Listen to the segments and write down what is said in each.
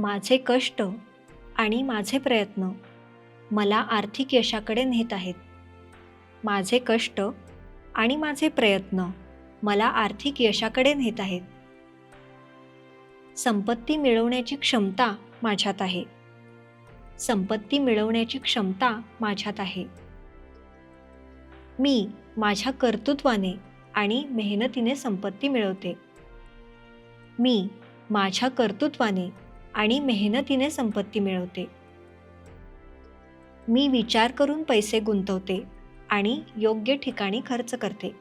माझे कष्ट आणि माझे प्रयत्न मला आर्थिक यशाकडे नेत आहेत. माझे कष्ट आणि माझे प्रयत्न मला आर्थिक यशाकडे नेत आहेत. संपत्ती मिळवण्याची क्षमता माझ्यात आहे. संपत्ती मिळवण्याची क्षमता माझ्यात आहे. मी माझ्या कर्तृत्वाने आणि मेहनतीने संपत्ती मिळवते. मी माझ्या कर्तृत्वाने आणि मेहनतीने संपत्ती मिळवते. मी विचार करून पैसे गुंतवते आणि योग्य ठिकाणी खर्च करते.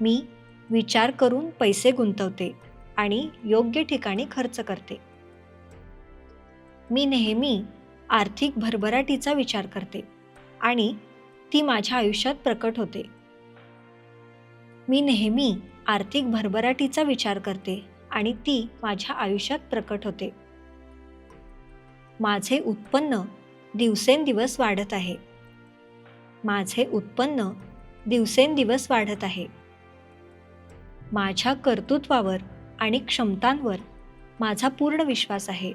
मी विचार करून पैसे गुंतवते आणि योग्य ठिकाणी खर्च करते. मी नेहमी आर्थिक भरभराटीचा विचार करते आणि ती माझ्या आयुष्यात प्रकट होते. मी नेहमी आर्थिक भरभराटीचा विचार करते आणि ती माझ्या आयुष्यात प्रकट होते. माझे उत्पन्न दिवसेंदिवस वाढत आहे. माझे उत्पन्न दिवसेंदिवस वाढत आहे. माझ्या कर्तृत्वावर आणि क्षमतांवर माझा पूर्ण विश्वास आहे.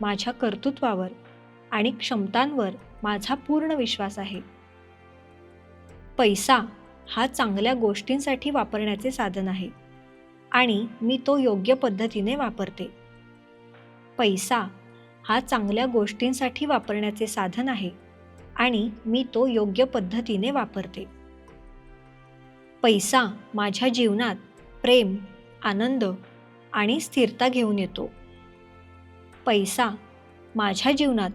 माझ्या कर्तृत्वावर आणि क्षमतांवर माझा पूर्ण विश्वास आहे. पैसा हा चांगल्या गोष्टींसाठी वापरण्याचे साधन आहे. आणि मी तो योग्य पद्धतीने वापरते. पैसा हा चांगल्या गोष्टींसाठी वापरण्याचे साधन आहे आणि मी तो योग्य पद्धतीने वापरते. पैसा माझ्या जीवनात प्रेम आनंद आणि स्थिरता घेऊन येतो. पैसा माझ्या जीवनात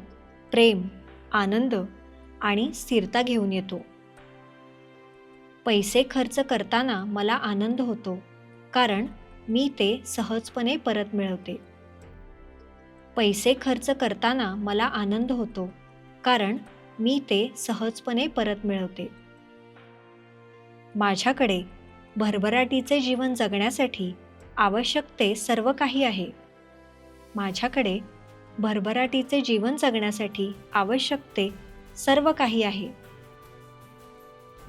प्रेम आनंद आणि स्थिरता घेऊन येतो. पैसे खर्च करताना मला आनंद होतो. कारण मी ते सहजपणे परत मिळवते. पैसे खर्च करताना मला आनंद होतो कारण मी ते सहजपणे परत मिळवते. माझ्याकडे भरभराटीचे जीवन जगण्यासाठी आवश्यक ते सर्व काही आहे. माझ्याकडे भरभराटीचे जीवन जगण्यासाठी आवश्यक ते सर्व काही आहे.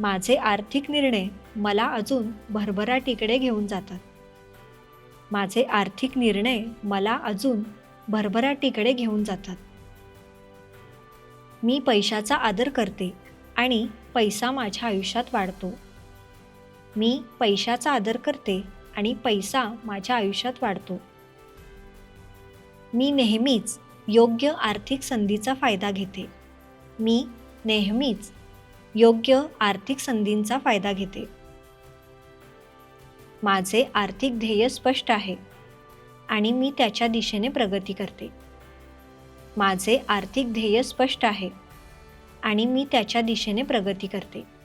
माझे आर्थिक निर्णय मला अजून भरभराटीकडे घेऊन जातात. माझे आर्थिक निर्णय मला अजून भरभराटीकडे घेऊन जातात. मी पैशाचा आदर करते आणि पैसा माझ्या आयुष्यात वाढतो. मी पैशाचा आदर करते आणि पैसा माझ्या आयुष्यात वाढतो. मी नेहमीच योग्य आर्थिक संधीचा फायदा घेते. मी नेहमीच योग्य आर्थिक संधींचा फायदा घेते. माझे आर्थिक ध्येय स्पष्ट आहे आणि मी त्याच्या दिशेने प्रगती करते. माझे आर्थिक ध्येय स्पष्ट आहे आणि मी त्याच्या दिशेने प्रगती करते.